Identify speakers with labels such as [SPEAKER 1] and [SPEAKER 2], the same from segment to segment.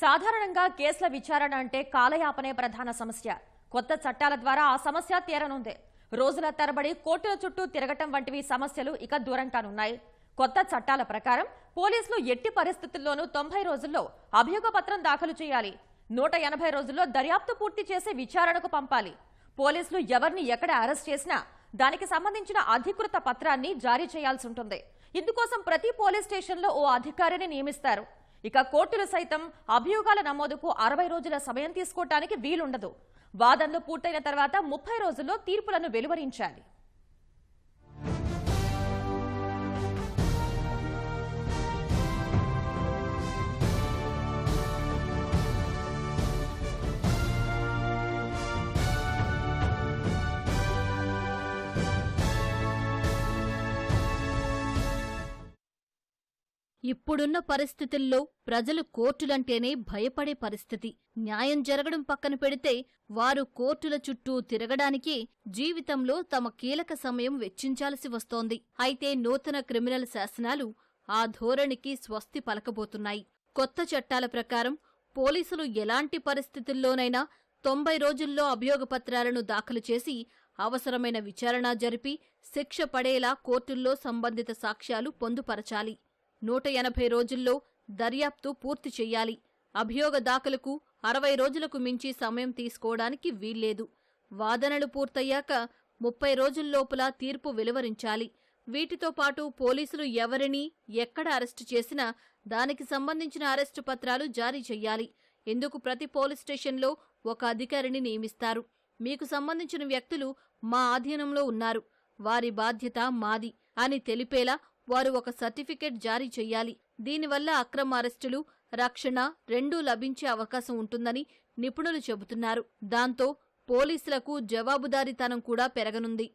[SPEAKER 1] సాధారణంగా కేసుల విచారణ అంటే కాలయాపనే ప్రధాన సమస్య. కొత్త చట్టాల ద్వారా ఆ సమస్య తీరనుంది. రోజుల తరబడి కోర్టుల చుట్టూ తిరగటం వంటివి సమస్యలు ఇక దూరం కానున్నాయి. కొత్త చట్టాల ప్రకారం పోలీసులు ఎట్టి పరిస్థితుల్లోనూ తొంభై రోజుల్లో అభియోగ పత్రం దాఖలు చేయాలి. నూట ఎనభై రోజుల్లో దర్యాప్తు పూర్తి చేసి విచారణకు పంపాలి. పోలీసులు ఎవరిని ఎక్కడ అరెస్ట్ చేసినా దానికి సంబంధించిన అధికృత పత్రాన్ని జారీ చేయాల్సి ఉంటుంది. ఇందుకోసం ప్రతి పోలీస్ స్టేషన్లో ఓ అధికారిని నియమిస్తారు. ఇక కోర్టులు సైతం అభియోగాల నమోదుకు అరవై రోజుల సమయం తీసుకోవటానికి వీలుండదు. వాదనలు పూర్తయిన తర్వాత ముప్పై రోజుల్లో తీర్పులను వెలువరించాలి.
[SPEAKER 2] ఇప్పుడున్న పరిస్థితుల్లో ప్రజలు కోర్టులంటేనే భయపడే పరిస్థితి. న్యాయం జరగడం పక్కన పెడితే వారు కోర్టుల చుట్టూ తిరగడానికి జీవితంలో తమ కీలక సమయం వెచ్చించాల్సి వస్తోంది. అయితే నూతన క్రిమినల్ శాసనాలు ఆ ధోరణికి స్వస్తి పలకబోతున్నాయి. కొత్త చట్టాల ప్రకారం పోలీసులు ఎలాంటి పరిస్థితుల్లోనైనా తొంభై రోజుల్లో అభియోగపత్రాలను దాఖలు చేసి అవసరమైన విచారణ జరిపి శిక్ష పడేలా కోర్టుల్లో సంబంధిత సాక్ష్యాలు పొందుపరచాలి. నూట ఎనభై రోజుల్లో దర్యాప్తు పూర్తి చెయ్యాలి అభియోగ దాఖలకు అరవై రోజులకు మించి సమయం తీసుకోవడానికి వీల్లేదు. వాదనలు పూర్తయ్యాక ముప్పై రోజుల్లోపల తీర్పు వెలువరించాలి. వీటితో పాటు పోలీసులు ఎవరిని ఎక్కడ అరెస్టు చేసినా దానికి సంబంధించిన అరెస్టు పత్రాలు జారీ చెయ్యాలి ఇందుకు ప్రతి పోలీస్ స్టేషన్లో ఒక అధికారిని నియమిస్తారు? మీకు సంబంధించిన వ్యక్తులు మా ఆధీనంలో ఉన్నారు. వారి బాధ్యత మాది అని తెలిపేలా వారు ఒక సర్టిఫికెట్ జారీ చేయాలి దీనివల్ల అక్రమ అరెస్టులు రక్షణ రెండూ లభించే అవకాశం ఉంటుందని నిపుణులు చెబుతున్నారు. దాంతో పోలీసులకు జవాబుదారీతనం కూడా పెరగనుంది.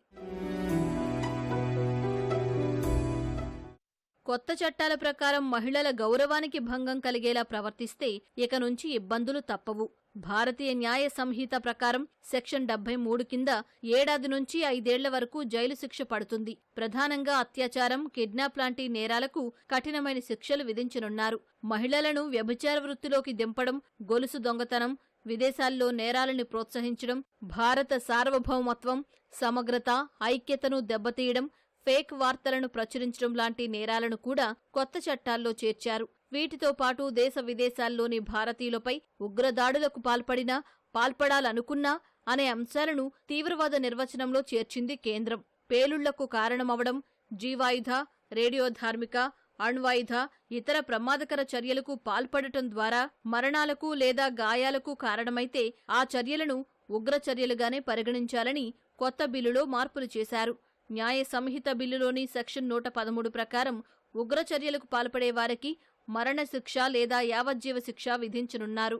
[SPEAKER 2] కొత్త చట్టాల ప్రకారం మహిళల గౌరవానికి భంగం కలిగేలా ప్రవర్తిస్తే ఇక నుంచి ఇబ్బందులు తప్పవు. భారతీయ న్యాయ సంహిత ప్రకారం సెక్షన్ డెబ్బై మూడు కింద ఏడాది నుంచి ఐదేళ్ళ వరకు జైలు శిక్ష పడుతుంది. ప్రధానంగా అత్యాచారం కిడ్నాప్ లాంటి నేరాలకు కఠినమైన శిక్షలు విధించనున్నారు. మహిళలను వ్యభిచార వృత్తిలోకి దింపడం గొలుసు దొంగతనం విదేశాల్లో నేరాలను ప్రోత్సహించడం భారత సార్వభౌమత్వం సమగ్రత ఐక్యతను దెబ్బతీయడం ఫేక్ వార్తలను ప్రచురించడం లాంటి నేరాలను కూడా కొత్త చట్టాల్లో చేర్చారు. వీటితో పాటు దేశ విదేశాల్లోని భారతీయులపై ఉగ్రదాడులకు పాల్పడినా పాల్పడాలనుకున్నా అనే అంశాలను తీవ్రవాద నిర్వచనంలో చేర్చింది కేంద్రం. పేలుళ్ళకు కారణమవడం జీవాయుధ రేడియో ధార్మిక అణ్వాయుధ ఇతర ప్రమాదకర చర్యలకు పాల్పడటం ద్వారా మరణాలకు లేదా గాయాలకు కారణమైతే ఆ చర్యలను ఉగ్ర చర్యలుగానే పరిగణించాలని కొత్త బిల్లులో మార్పులు చేశారు. న్యాయ సంహిత బిల్లులోని సెక్షన్ నూట పదమూడు ప్రకారం ఉగ్ర చర్యలకు పాల్పడే వారికి మరణశిక్ష లేదా యావజ్జీవ శిక్ష విధించనున్నారు.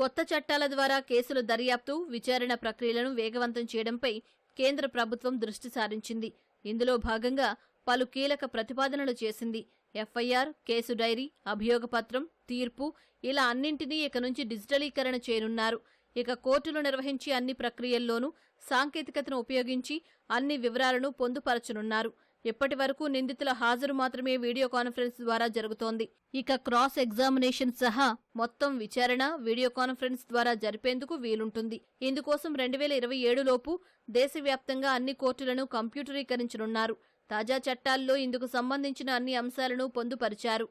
[SPEAKER 2] కొత్త చట్టాల ద్వారా కేసుల దర్యాప్తు విచారణ ప్రక్రియలను వేగవంతం చేయడంపై కేంద్ర ప్రభుత్వం దృష్టి సారించింది. ఇందులో భాగంగా పలు కీలక ప్రతిపాదనలు చేసింది. ఎఫ్ఐఆర్ కేసు డైరీ అభియోగపత్రం తీర్పు ఇలా అన్నింటినీ ఇక నుంచి డిజిటలీకరణ చేయనున్నారు. ఇక కోర్టులు నిర్వహించే అన్ని ప్రక్రియల్లోనూ సాంకేతికతను ఉపయోగించి అన్ని వివరాలను పొందుపరచనున్నారు. ఇప్పటి వరకు నిందితుల హాజరు మాత్రమే వీడియో కాన్ఫరెన్స్ ద్వారా జరుగుతోంది. ఇక క్రాస్ ఎగ్జామినేషన్ సహా మొత్తం విచారణ వీడియో కాన్ఫరెన్స్ ద్వారా జరిపేందుకు వీలుంటుంది. ఇందుకోసం రెండు వేల ఇరవై ఏడులోపు దేశవ్యాప్తంగా అన్ని కోర్టులను కంప్యూటరీకరించనున్నారు. తాజా చట్టాల్లో ఇందుకు సంబంధించిన అన్ని అంశాలను పొందుపరిచారు.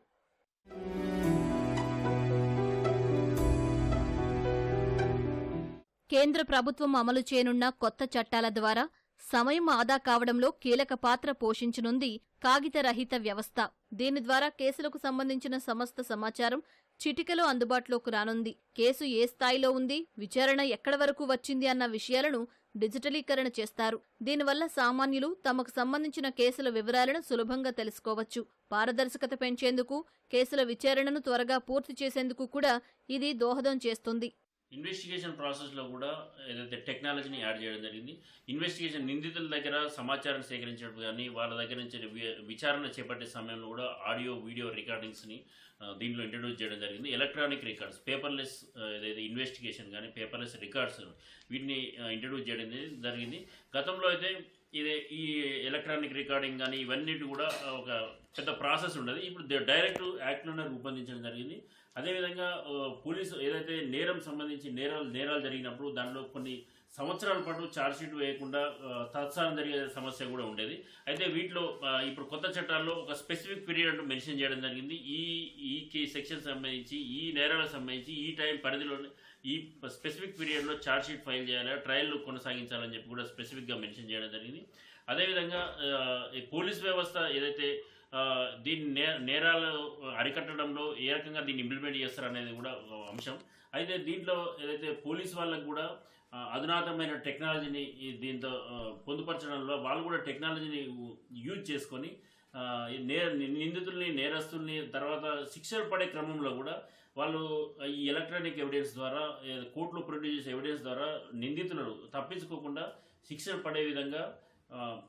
[SPEAKER 2] కేంద్ర ప్రభుత్వం అమలు చేయనున్న కొత్త చట్టాల ద్వారా సమయం ఆదా కావడంలో కీలక పాత్ర పోషించనుంది కాగితరహిత వ్యవస్థ. దీని ద్వారా కేసులకు సంబంధించిన సమస్త సమాచారం చిటికలో అందుబాటులోకి రానుంది. కేసు ఏ స్థాయిలో ఉంది విచారణ ఎక్కడ వరకు వచ్చింది అన్న విషయాలను డిజిటలీకరణ చేస్తారు. దీనివల్ల సామాన్యులు తమకు సంబంధించిన కేసుల వివరాలను సులభంగా తెలుసుకోవచ్చు. పారదర్శకత పెంచేందుకు కేసుల విచారణను త్వరగా పూర్తి చేసేందుకు కూడా ఇది దోహదం చేస్తుంది.
[SPEAKER 3] ఇన్వెస్టిగేషన్ ప్రాసెస్లో కూడా ఏదైతే టెక్నాలజీని యాడ్ చేయడం జరిగింది ఇన్వెస్టిగేషన్ నిందితుల దగ్గర సమాచారం సేకరించడం కానీ వాళ్ళ దగ్గర నుంచి విచారణ చేపట్టే సమయంలో కూడా ఆడియో వీడియో రికార్డింగ్స్ని దీంట్లో ఇంట్రడ్యూస్ చేయడం జరిగింది. ఎలక్ట్రానిక్ రికార్డ్స్ పేపర్లెస్ ఏదైతే ఇన్వెస్టిగేషన్ కానీ పేపర్లెస్ రికార్డ్స్ వీటిని ఇంట్రడ్యూస్ చేయడం జరిగింది. గతంలో అయితే ఇదే ఈ ఎలక్ట్రానిక్ రికార్డింగ్ కానీ ఇవన్నీ కూడా ఒక పెద్ద ప్రాసెస్ ఉండదు. ఇప్పుడు డైరెక్ట్ యాక్ట్లోనే రూపొందించడం జరిగింది. అదేవిధంగా పోలీసు ఏదైతే నేరం సంబంధించి నేరాలు నేరాలు జరిగినప్పుడు దానిలో కొన్ని సంవత్సరాల పాటు ఛార్జ్షీట్ వేయకుండా తత్సారం జరిగే సమస్య కూడా ఉండేది. అయితే వీటిలో ఇప్పుడు కొత్త చట్టాల్లో ఒక స్పెసిఫిక్ పీరియడ్ అంటూ మెన్షన్ చేయడం జరిగింది. ఈ ఈ కే సెక్షన్ సంబంధించి ఈ నేరాలకు సంబంధించి ఈ టైం పరిధిలోనే ఈ స్పెసిఫిక్ పీరియడ్లో ఛార్జ్ షీట్ ఫైల్ చేయాలి ట్రయల్ కొనసాగించాలని చెప్పి కూడా స్పెసిఫిక్గా మెన్షన్ చేయడం జరిగింది. అదేవిధంగా ఈ పోలీస్ వ్యవస్థ ఏదైతే దీన్ని నే నేరాలు అరికట్టడంలో ఏ రకంగా దీన్ని ఇంప్లిమెంట్ చేస్తారు అనేది కూడా ఒక అంశం. అయితే దీంట్లో ఏదైతే పోలీస్ వాళ్ళకు కూడా అధునాతనమైన టెక్నాలజీని దీంతో పొందుపరచడంలో వాళ్ళు కూడా టెక్నాలజీని యూజ్ చేసుకొని నేర నిందితుల్ని నేరస్తుల్ని తర్వాత శిక్షలు పడే క్రమంలో కూడా వాళ్ళు ఈ ఎలక్ట్రానిక్ ఎవిడెన్స్ ద్వారా కోర్టులో ప్రొడ్యూస్ చేసే ఎవిడెన్స్ ద్వారా నిందితులను తప్పించుకోకుండా శిక్షణ పడే విధంగా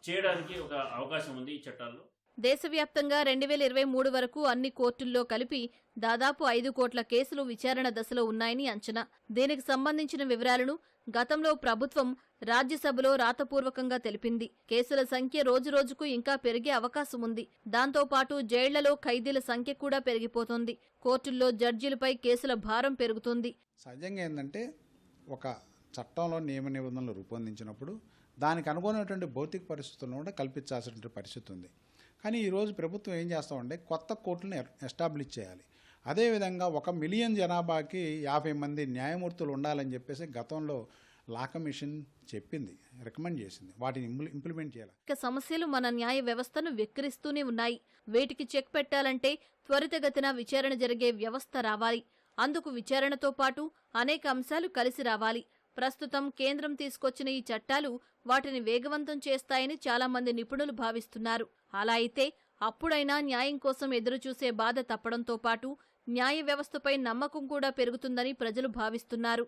[SPEAKER 3] చేయడానికి ఒక అవకాశం ఉంది ఈ చట్టాల్లో.
[SPEAKER 2] దేశవ్యాప్తంగా రెండు వేల ఇరవై మూడు వరకు అన్ని కోర్టుల్లో కలిపి దాదాపు ఐదు కోట్ల కేసులు విచారణ దశలో ఉన్నాయని అంచనా. దీనికి సంబంధించిన వివరాలను గతంలో ప్రభుత్వం రాజ్యసభలో రాతపూర్వకంగా తెలిపింది. కేసుల సంఖ్య రోజురోజుకు ఇంకా పెరిగే అవకాశం ఉంది. దాంతో పాటు జైళ్ళలో ఖైదీల సంఖ్య కూడా పెరిగిపోతుంది. కోర్టుల్లో జడ్జీలపై కేసుల భారం పెరుగుతుంది.
[SPEAKER 4] సహజంగా ఏంటంటే ఒక చట్టంలో నియమ నిబంధనలు రూపొందించినప్పుడు దానికి అనుగుణమైనటువంటి భౌతిక పరిస్థితులను కూడా కల్పించాల్సినటువంటి పరిస్థితి ఉంది. కానీ ఈరోజు ప్రభుత్వం ఏం చేస్తామంటే కొత్త కోర్టులను ఎస్టాబ్లిష్ చేయాలి. అదేవిధంగా ఒక మిలియన్ జనాభాకి యాభై మంది న్యాయమూర్తులు ఉండాలని చెప్పేసి గతంలో లా కమిషన్ చెప్పింది రికమెండ్ చేసింది. వాటిని ఇంప్లిమెంట్ చేయాలి.
[SPEAKER 2] ఇక సమస్యలు మన న్యాయ వ్యవస్థను వెక్కిరిస్తూనే ఉన్నాయి. వేటికి చెక్ పెట్టాలంటే త్వరితగతిన విచారణ జరిగే వ్యవస్థ రావాలి. అందుకు విచారణతో పాటు అనేక అంశాలు కలిసి రావాలి. ప్రస్తుతం కేంద్రం తీసుకొచ్చిన ఈ చట్టాలు వాటిని వేగవంతం చేస్తాయని చాలా మంది నిపుణులు భావిస్తున్నారు. అలా అయితే అప్పుడైనా న్యాయం కోసం ఎదురుచూసే బాధ తప్పడంతో పాటు న్యాయ వ్యవస్థపై నమ్మకం కూడా పెరుగుతుందని ప్రజలు భావిస్తున్నారు.